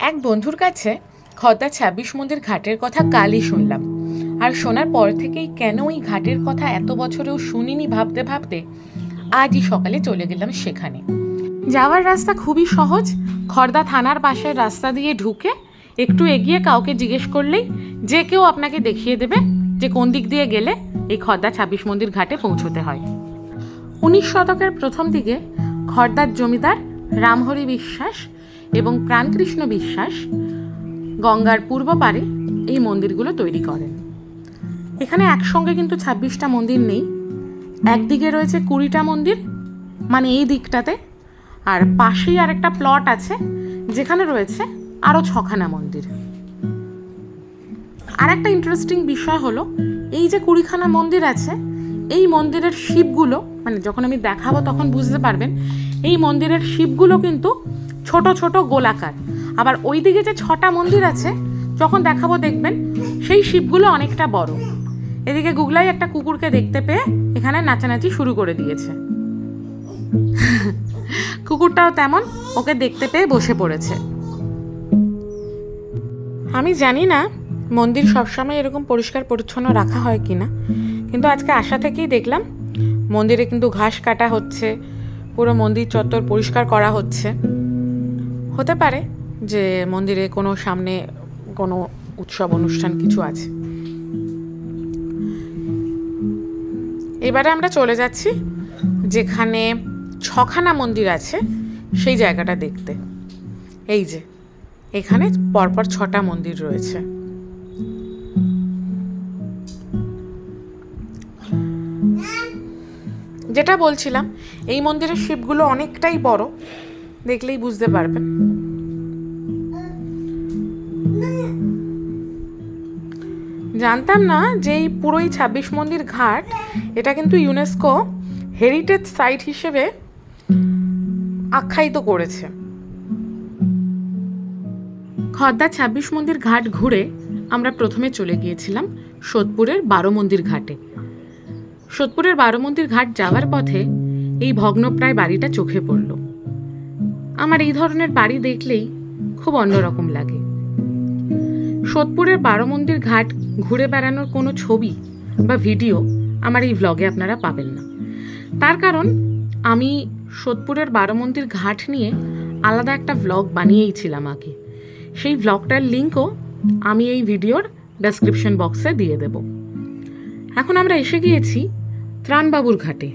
এক বন্ধুর কাছে খদ্দা ছাব্বিশ মন্দির ঘাটের কথা কালই শুনলাম। আর শোনার পর থেকেই কেন ওই ঘাটের কথা এত বছরেও শুনিনি ভাবতে ভাবতে আজই সকালে চলে গেলাম সেখানে। যাওয়ার রাস্তা খুবই সহজ। খর্দা থানার পাশের রাস্তা দিয়ে ঢুকে একটু এগিয়ে কাউকে জিজ্ঞেস করলেই যে কেউ আপনাকে দেখিয়ে দেবে যে কোন দিক দিয়ে গেলে এই খর্দা ছাব্বিশ মন্দির ঘাটে পৌঁছতে হয়। উনিশ শতকের প্রথম দিকে খর্দার জমিদার রামহরি বিশ্বাস এবং প্রাণকৃষ্ণ বিশ্বাস গঙ্গার পূর্ব পারে এই মন্দিরগুলো তৈরি করেন। এখানে একসঙ্গে কিন্তু ছাব্বিশটা মন্দির নেই। একদিকে রয়েছে কুড়িটা মন্দির মানে এই দিকটাতে। আর পাশেই আর একটা প্লট আছে, যেখানে রয়েছে আরও ছখানা মন্দির। আর একটা ইন্টারেস্টিং বিষয় হলো, এই যে কুড়িখানা মন্দির আছে, এই মন্দিরের শিবগুলো মানে যখন আমি দেখাবো তখন বুঝতে পারবেন, এই মন্দিরের শিবগুলো কিন্তু ছোট ছোট গোলাকার। আবার ওই দিকে যে ছটা মন্দির আছে, যখন দেখাবো দেখবেন, সেই শিবগুলো অনেকটা বড়। এদিকে গুগলাই একটা কুকুরকে দেখতে পেয়ে এখানে নাচানাচি শুরু করে দিয়েছে। কুকুরটাও তেমন ওকে দেখতে পেয়ে বসে পড়েছে। আমি জানি না মন্দির সবসময় এরকম পরিষ্কার পরিচ্ছন্ন রাখা হয় কি না কিন্তু আজকে আসা থেকেই দেখলাম মন্দিরে কিন্তু ঘাস কাটা হচ্ছে, পুরো মন্দির চত্বর পরিষ্কার করা হচ্ছে। হতে পারে যে মন্দিরে কোনো সামনে কোনো উৎসব, অনুষ্ঠান কিছু আছে। এবারে আমরা চলে যাচ্ছি যেখানে ছখানা মন্দির আছে সেই জায়গাটা দেখতে। এই যে, এখানে পরপর ছটা মন্দির রয়েছে। যেটা বলছিলাম, এই মন্দিরের শিবগুলো অনেকটাই বড়। দেখলেই বুঝতে পারবেন। জানতাম না যে এই পুরোই ছাব্বিশ মন্দির ঘাট, এটা কিন্তু ইউনেস্কো হেরিটেজ সাইট হিসেবে আখ্যায়িত করেছে। খর্দা ছাব্বিশ মন্দির ঘাট ঘুরে আমরা প্রথমে চলে গিয়েছিলাম সোদপুরের বারো মন্দির ঘাটে। সোদপুরের বারো মন্দির ঘাট যাওয়ার পথে এই ভগ্নপ্রায় বাড়িটা চোখে পড়ল। আমার এই ধরনের বাড়ি দেখলেই খুব অন্যরকম লাগে। সোদপুরের বারো মন্দির ঘাট ঘুরে বেড়ানোর কোনো ছবি বা ভিডিও আমার এই ভ্লগে আপনারা পাবেন না। তার কারণ, আমি সোদপুরের বারো মন্দির ঘাট নিয়ে আলাদা একটা ভ্লগ বানিয়েইছিলাম আগে। সেই ভ্লগটার লিঙ্কও আমি এই ভিডিওর ডেসক্রিপশন বক্সে দিয়ে দেব। এখন আমরা এসে গিয়েছি ত্রাণবাবুর ঘাটে।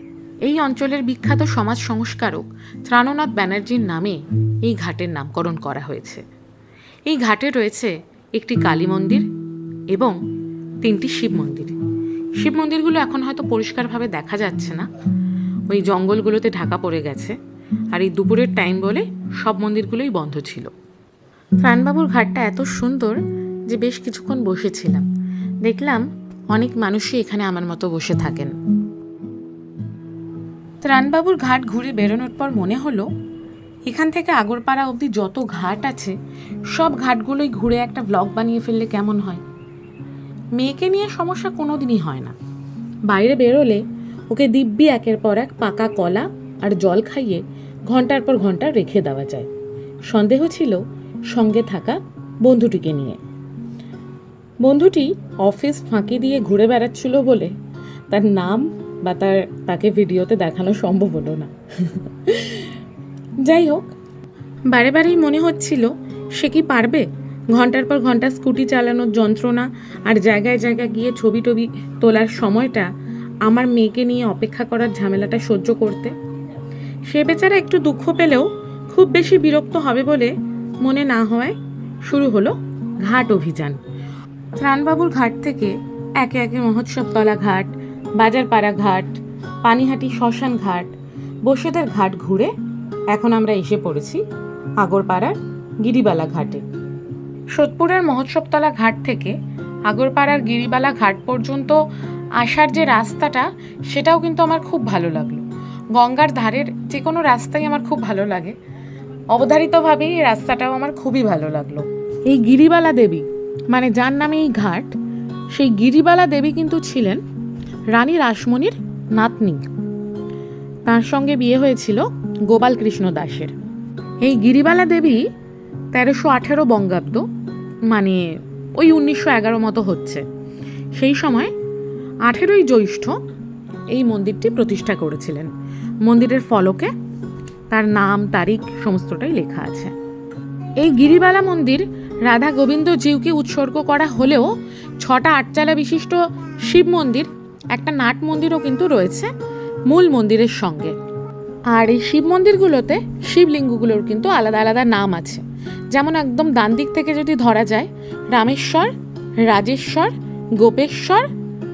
এই অঞ্চলের বিখ্যাত সমাজ সংস্কারক ত্রাণনাথ ব্যানার্জির নামে এই ঘাটের নামকরণ করা হয়েছে। এই ঘাটে রয়েছে একটি কালী মন্দির এবং তিনটি শিব মন্দির। শিব মন্দিরগুলো এখন হয়তো পরিষ্কারভাবে দেখা যাচ্ছে না। ওই জঙ্গলগুলোতে ঢাকা পড়ে গেছে আর এই দুপুরের টাইম বলে সব মন্দিরগুলোই বন্ধ ছিল। ত্রাণবাবুর ঘাটটা এত সুন্দর যে বেশ কিছুক্ষণ বসেছিলাম। দেখলাম অনেক মানুষই এখানে আমার মতো বসে থাকেন। ত্রাণবাবুর ঘাট ঘুরে বেরোনোর পর মনে হলো, এখান থেকে আগরপাড়া অবধি যত ঘাট আছে, সব ঘাটগুলোই ঘুরে একটা ব্লগ বানিয়ে ফেললে কেমন হয়? মেয়েকে নিয়ে সমস্যা কোনো দিনই হয় না। বাইরে বেরোলে ওকে দিব্যি একের পর এক পাকা কলা আর জল খাইয়ে ঘণ্টার পর ঘণ্টা রেখে দেওয়া যায়। সন্দেহ ছিল সঙ্গে থাকা বন্ধুটিকে নিয়ে। বন্ধুটি অফিস ফাঁকি দিয়ে ঘুরে বেড়াচ্ছিল বলে তার নাম বা তার, তাকে ভিডিওতে দেখানো সম্ভব হলো না। যাই হোক, বারে বারেই মনে হচ্ছিল সে কি পারবে? ঘণ্টার পর ঘণ্টা স্কুটি চালানোর যন্ত্রণা আর জায়গায় জায়গায় গিয়ে ছবি টবি তোলার সময়টা আমার মেয়েকে নিয়ে অপেক্ষা করার ঝামেলাটা সহ্য করতে। সে বেচারা একটু দুঃখ পেলেও খুব বেশি বিরক্ত হবে বলে মনে না হওয়ায় শুরু হলো ঘাট অভিযান। ত্রাণবাবুর ঘাট থেকে একে একে মহোৎসবতলা ঘাট বাজারপাড়া ঘাট, পানিহাটি শ্মশান ঘাট, বসেদের ঘাট ঘুরে এখন আমরা এসে পড়েছি আগরপাড়ার গিরিবালা ঘাটে। সোদপুরের মহোৎসবতলা ঘাট থেকে আগরপাড়ার গিরিবালা ঘাট পর্যন্ত আসার যে রাস্তাটা, সেটাও কিন্তু আমার খুব ভালো লাগল। গঙ্গার ধারের যে কোনো রাস্তাই আমার খুব ভালো লাগে। অবধারিতভাবেই এই রাস্তাটাও আমার খুবই ভালো লাগল। এই গিরিবালা দেবী মানে যার নামে এই ঘাট, সেই গিরিবালা দেবী কিন্তু ছিলেন রানী রাসমণির নাতনি। তার সঙ্গে বিয়ে হয়েছিল গোপাল কৃষ্ণ দাসের। এই গিরিবালা দেবী তেরোশো আঠেরো বঙ্গাব্দ মানে ওই উনিশশো এগারো মতো হচ্ছে। সেই সময় আঠেরোই জ্যৈষ্ঠ এই মন্দিরটি প্রতিষ্ঠা করেছিলেন। মন্দিরের ফলকে তার নাম, তারিখ, সমস্তটাই লেখা আছে। এই গিরিবালা মন্দির রাধা গোবিন্দ জিউকে উৎসর্গ করা হলেও ছটা আটচালা বিশিষ্ট শিব মন্দির একটা নাট মন্দিরও কিন্তু রয়েছে, মূল মন্দিরের সঙ্গে। আর এই শিব মন্দিরগুলোতে শিবলিঙ্গগুলোর কিন্তু আলাদা আলাদা নাম আছে। যেমন একদম ডান দিক থেকে যদি ধরা যায়, রামেশ্বর, রাজেশ্বর, গোপেশ্বর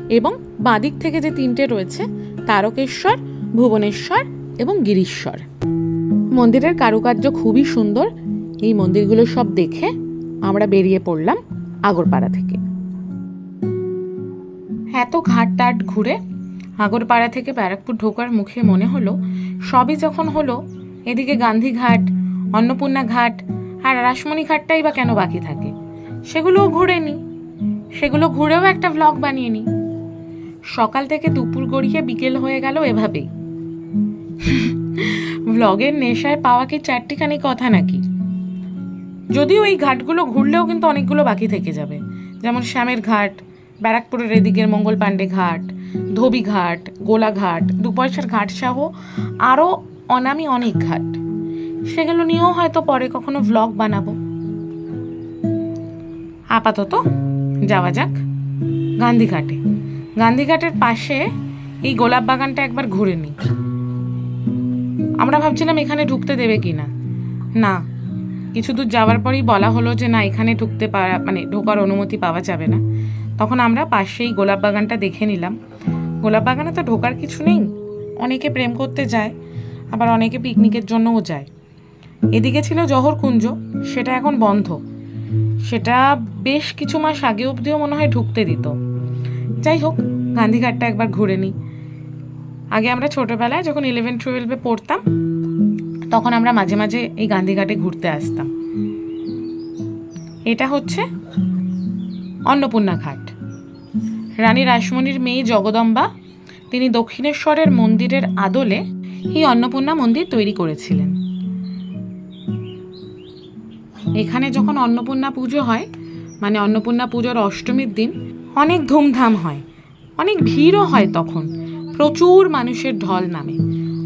এবং বাঁদিক থেকে যে তিনটে রয়েছে, তারকেশ্বর, ভুবনেশ্বর এবং গিরিশ্বর। মন্দিরের কারুকার্য খুবই সুন্দর। এই মন্দিরগুলো সব দেখে আমরা বেরিয়ে পড়লাম আগরপাড়া থেকে। এত ঘাট টাট ঘুরে আগরপাড়া থেকে ব্যারাকপুর ঢোকার মুখে মনে হলো, সবই যখন হলো, এদিকে গান্ধীঘাট অন্নপূর্ণা ঘাট আর রাসমণি ঘাটটাই বা কেন বাকি থাকে? সেগুলোও ঘুরে নি। সেগুলো ঘুরেও একটা ভ্লগ বানিয়ে নিই সকাল থেকে দুপুর গড়িয়ে বিকেল হয়ে গেল এভাবেই। ভ্লগের নেশায় পাওয়া কি চারটিখানি কথা নাকি? যদিও এই ঘাটগুলো ঘুরলেও কিন্তু অনেকগুলো বাকি থেকে যাবে। যেমন শ্যামের ঘাট ব্যারাকপুরের এদিকের মঙ্গল পাণ্ডে ঘাট, ধোবি ঘাট গোলাঘাট দুপয়সার ঘাট সহ আরও অনামি অনেক ঘাট। সেগুলো নিয়েও হয়তো পরে কখনো ভ্লগ বানাবো। আপাতত যাওয়া যাক গান্ধীঘাটে গান্ধীঘাটের পাশে এই গোলাপ বাগানটা একবার ঘুরে নিই। আমরা ভাবছিলাম এখানে ঢুকতে দেবে কি না না কিছু দূর যাওয়ার পরেই বলা হলো যে না, এখানে ঢুকতে পারা মানে ঢোকার অনুমতি পাওয়া যাবে না। তখন আমরা পাশেই গোলাপ বাগানটা দেখে নিলাম। গোলাপ বাগানে তো ঢোকার কিছু নেই, অনেকে প্রেম করতে যায়, আবার অনেকে পিকনিকের জন্যও যায়। এদিকে ছিল জহরকুঞ্জ সেটা এখন বন্ধ। সেটা বেশ কিছু মাস আগে অবধিও মনে হয় ঢুকতে দিত। যাই হোক গান্ধীঘাটটা একবার ঘুরে নিই। আগে আমরা ছোটোবেলায় যখন ইলেভেন টুয়েলভে পড়তাম, তখন আমরা মাঝে মাঝে এই গান্ধীঘাটে ঘুরতে আসতাম। এটা হচ্ছে অন্নপূর্ণা ঘাট। রানী রাসমণির মেয়ে জগদম্বা, তিনি দক্ষিণেশ্বরের মন্দিরের আদলে এই অন্নপূর্ণা মন্দির তৈরি করেছিলেন। এখানে যখন অন্নপূর্ণা পুজো হয় মানে অন্নপূর্ণা পুজোর অষ্টমীর দিন, অনেক ধুমধাম হয়, অনেক ভিড়ও হয় তখন, প্রচুর মানুষের ঢল নামে।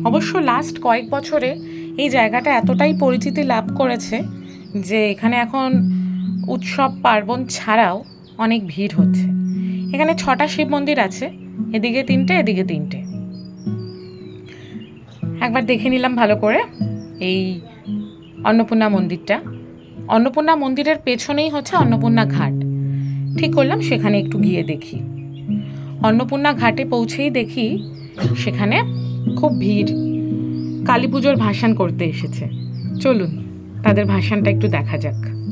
অবশ্য লাস্ট কয়েক বছরে এই জায়গাটা এতটাই পরিচিতি লাভ করেছে যে এখানে এখন উৎসব পার্বণ ছাড়াও অনেক ভিড় হচ্ছে। এখানে ছটা শিব মন্দির আছে, এদিকে তিনটে এদিকে তিনটে। একবার দেখে নিলাম ভালো করে এই অন্নপূর্ণা মন্দিরটা। অন্নপূর্ণা মন্দিরের পেছনেই হচ্ছে অন্নপূর্ণা ঘাট। ঠিক করলাম, সেখানে একটু গিয়ে দেখি। অন্নপূর্ণা ঘাটে পৌঁছেই দেখি সেখানে খুব ভিড়। কালী পুজোর ভাসান করতে এসেছে। চলুন, তাদের ভাসানটা একটু দেখা যাক।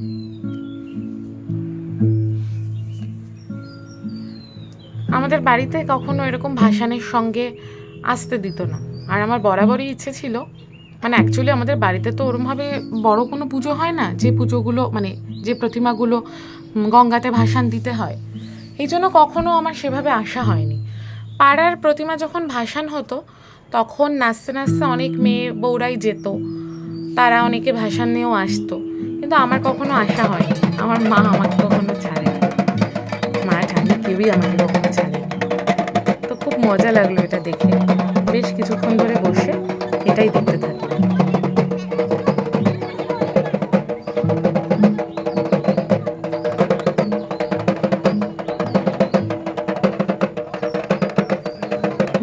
আমাদের বাড়িতে কখনো এরকম ভাসানের সঙ্গে আসতে দিত না। আর আমার বরাবরই ইচ্ছে ছিল। মানে অ্যাকচুয়ালি আমাদের বাড়িতে তো ওরমভাবে বড় কোনো পুজো হয় না, যে পুজোগুলো মানে যে প্রতিমাগুলো গঙ্গাতে ভাসান দিতে হয়। এই জন্য কখনো আমার সেভাবে আসা হয়নি। পাড়ার প্রতিমা যখন ভাসান হতো, তখন নাচতে নাচতে অনেক মেয়ে বউরাই যেত। তারা অনেকে ভাসান নিয়েও আসতো। কিন্তু আমার কখনো আসা হয়নি। আমার মা আমাকে কখনো মা ছাড়লে কেউই আমাকে কখনো ছাড়েনি। তো খুব মজা লাগল এটা দেখে। বেশ কিছুক্ষণ ধরে বসে এটাই দেখতে থাকলাম।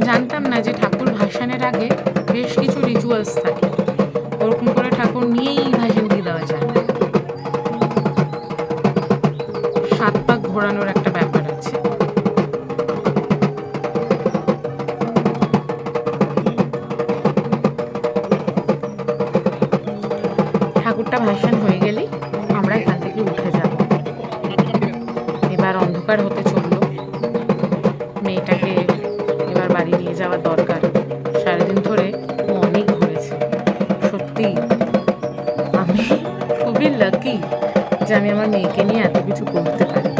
জানতাম না যে ঠাকুর ভাসানের আগে বেশ কিছু রিচুয়ালস থাকে। ওরকম করে ঠাকুর নিয়েই ভাসান দিয়ে দেওয়া যায়। সাত পাক ঘোরানোর যাওয়া দরকার। সারাদিন ধরে অনেক ঘুরেছে। সত্যি, আমি খুবই লাকি যে আমি আমার মেয়েকে নিয়ে এত কিছু করতে পারি।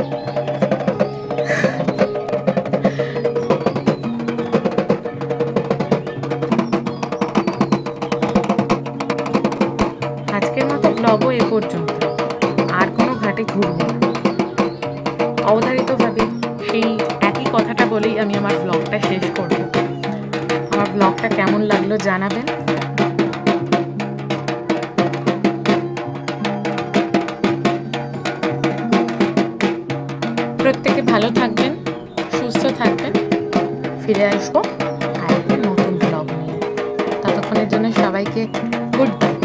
আজকের মতো ব্লগও এ পর্যন্ত। আর কোনো ঘাটে ঘুরবো অবধারিতভাবে সেই একই কথাটা বলেই আমি আমার ব্লগটা শেষ করব। ব্লগটা কেমন লাগল জানাবেন। প্রত্যেকে ভালো থাকবেন, সুস্থ থাকবেন। ফিরে আসব আর নতুন ব্লগ নিয়ে। ততক্ষণের জন্য সবাইকে গুড বাই